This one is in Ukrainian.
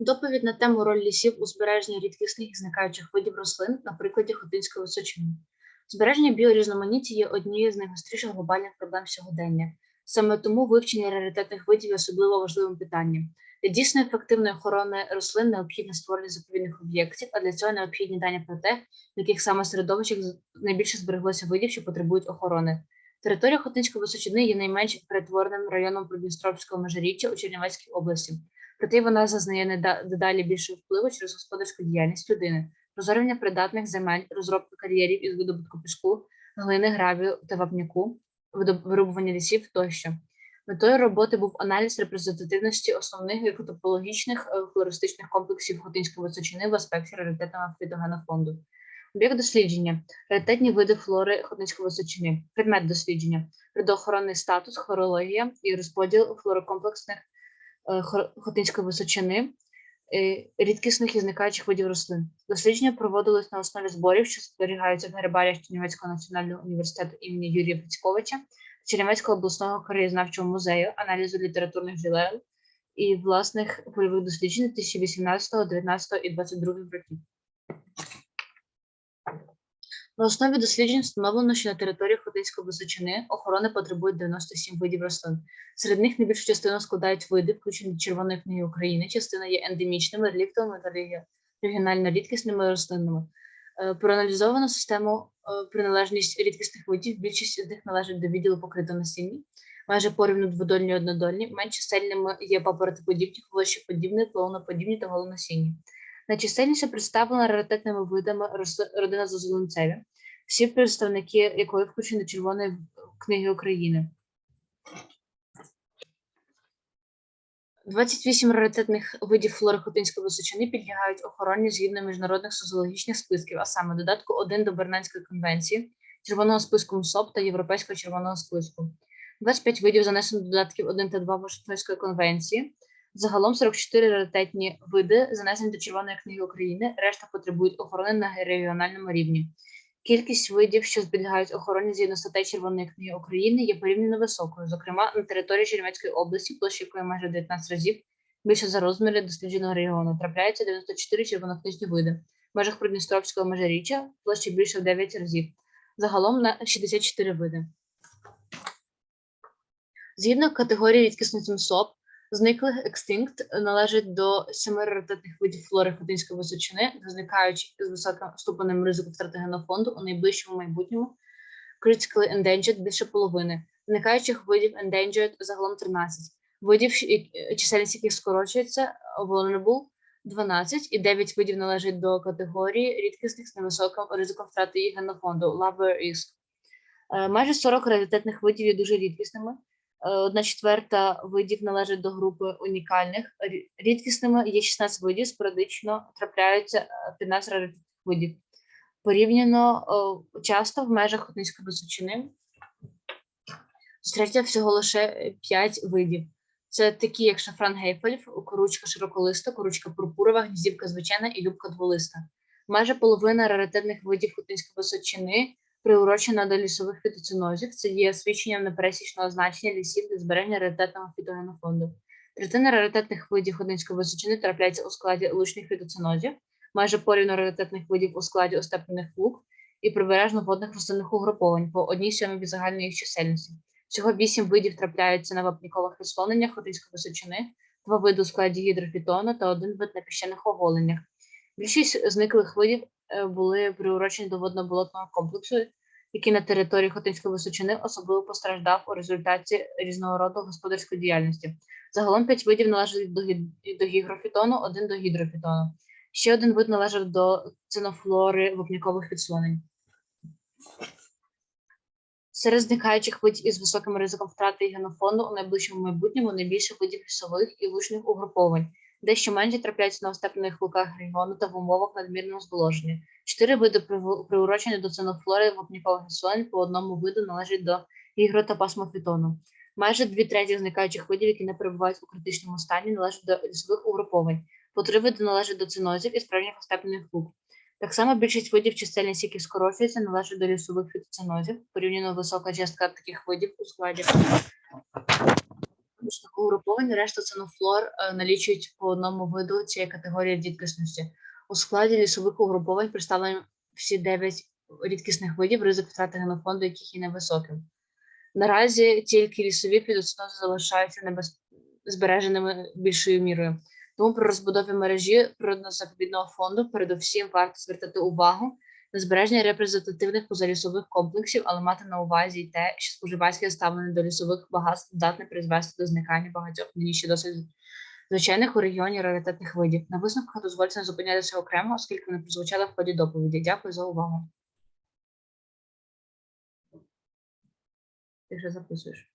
Доповідь на тему роль лісів у збереженні рідкісних і зникаючих видів рослин на прикладі Хотинської височини. Збереження біорізноманіття є однією з найгостріших глобальних проблем сьогодення. Саме тому вивчення раритетних видів є особливо важливим питанням. Для дійсно ефективної охорони рослин необхідне створення заповідних об'єктів, а для цього необхідні дані про те, в яких саме середовищах найбільше збереглося видів, що потребують охорони. Територія Хотинської височини є найменш перетвореним районом Придністровського межиріччя у Чернівецькій області. Проте вона зазнає дедалі більшого впливу через господарську діяльність людини, розорення придатних земель, розробку кар'єрів із видобутку піску, глини, гравію та вапняку, вирубування лісів тощо. Метою роботи був аналіз репрезентативності основних екотопологічних е, флористичних комплексів Хотинської височини в аспекті раритетного фітогенофонду. Об'єкт дослідження раритетні види флори Хотинської височини, предмет дослідження, природоохоронний статус, хорологія і розподіл флорокомплексних е, Хотинської височини, е, рідкісних і зникаючих видів рослин. Дослідження проводилось на основі зборів, що зберігаються в гербаріях Чернівецького національного університету імені Юрія Пецьковича, Чернівецького обласного краєзнавчого музею, аналізу літературних джерел і власних польових досліджень 2018, 19 і 22 років. На основі досліджень встановлено, що на території Хотинської височини охорони потребують 97 видів рослин. Серед них найбільшу частину складають види, включені до Червоної книги України. Частина є ендемічними, реліктовими та регіонально рідкісними рослинами. Е, Проаналізовано систему е, приналежність рідкісних видів. Більшість з них належить до відділу покрито насіння. Майже порівну дводольні і однодольні. Менш чисельними є папоротиподібні, хвощеподібні, плавноподібні та голоносінні. Найчисельніше представлена раритетними видами родина зозулинцеві, всі представники якої включені до Червоної книги України. 28 раритетних видів флори Хотинської височини підлягають охороні згідно міжнародних соціологічних списків, а саме додатку 1 до Бернанської конвенції, Червоного списку МСОП та Європейського червоного списку. 25 видів занесено до додатків 1 та 2 Вашингтонської конвенції. Загалом 44 раритетні види занесені до Червоної книги України, решта потребують охорони на регіональному рівні. Кількість видів, що зберігають охороні згідно статей Червоної книги України, є порівняно високою. Зокрема, на території Чернівецької області, площа якої майже 19 разів більше за розміри дослідженого регіону, трапляється 94 червонокнижні види. В межах Придністровського межиріччя площа більше в 9 разів. Загалом на 64 види. Згідно категорії рідкісних МСОП, зниклих екстинкт належить до семи раритетних видів флори Хотинської височини, зникаючи з високим ступенем ризику втрати генофонду у найближчому майбутньому. Critically endangered – більше половини. Зникаючих видів endangered загалом 13. Видів, чисельність яких скорочується, vulnerable – 12, і 9 видів належать до категорії рідкісних з невисоким ризиком втрати їх генофонду – lower risk. Е, Майже 40 раритетних видів є дуже рідкісними. Е, Одна четверта видів належить до групи унікальних. Рідкісними є 16 видів, спорадично трапляються е, 15 раритетних видів. Порівняно е, часто в межах Хотинської височини зустрічається всього лише 5 видів. Це такі, як шафран гейфельф, коручка широколиста, коручка пурпурова, гніздівка звичайна і любка дволиста. Майже половина раритетних видів Хотинської височини приурочена до лісових фітоцинозів. Це є свідченням непересічного значення лісів для збереження раритетного фітогенофонду. Третина раритетних видів Хотинської височини трапляється у складі лучних фітоцинозів, майже порівну раритетних видів у складі остеплених лук і прибережно водних рослинних угруповань по одній сьомій від загальної їх чисельності. Всього вісім видів трапляються на вапнікових відслоненнях Хотинської височини, два види у складі гідрофітону та один вид на піщаних оголеннях. Більшість зниклих видів були приурочені до водно-болотного комплексу, який на території Хотинської височини особливо постраждав у результаті різного роду господарської діяльності. Загалом п'ять видів належать до, гі- до гігрофітону, один до гідрофітону. Ще один вид належав до цинофлори вапнікових відслонень. Серед зникаючих видів із високим ризиком втрати генофонду у найближчому майбутньому найбільше видів лісових і лучних угруповань, дещо менше трапляються на остеплених луках регіону та в умовах надмірного зволоження. Чотири види приурочені до цинофлори вапнікових відслонень, по одному виду належать до гігро та пасмофітону. Майже дві треті зникаючих видів, які не перебувають у критичному стані, належать до лісових угруповань. По три види належать до цинозів і справжніх остеплених лук. Так само більшість видів, чисельність яких скорочується, належить до лісових фітоцинозів. Порівняно висока частка таких видів у складі Висновкове угруповання, решта ценофлор е, налічують по одному виду цієї категорії рідкісності. У складі лісових угруповань представлені всі 9 рідкісних видів, ризик втрати генофонду, яких є невисоким. Наразі тільки лісові підоценози залишаються небез... збереженими більшою мірою. Тому при розбудові мережі природно-заповідного фонду передусім варто звертати увагу збереження репрезентативних позалісових комплексів, але мати на увазі й те, що споживацьке ставлення до лісових багатств здатне призвести до зникання багатьох нині ще досить звичайних у регіоні раритетних видів. На висновках дозвольте не зупинятися окремо, оскільки вони прозвучали в ході доповіді. Дякую за увагу. Ти вже записуєш.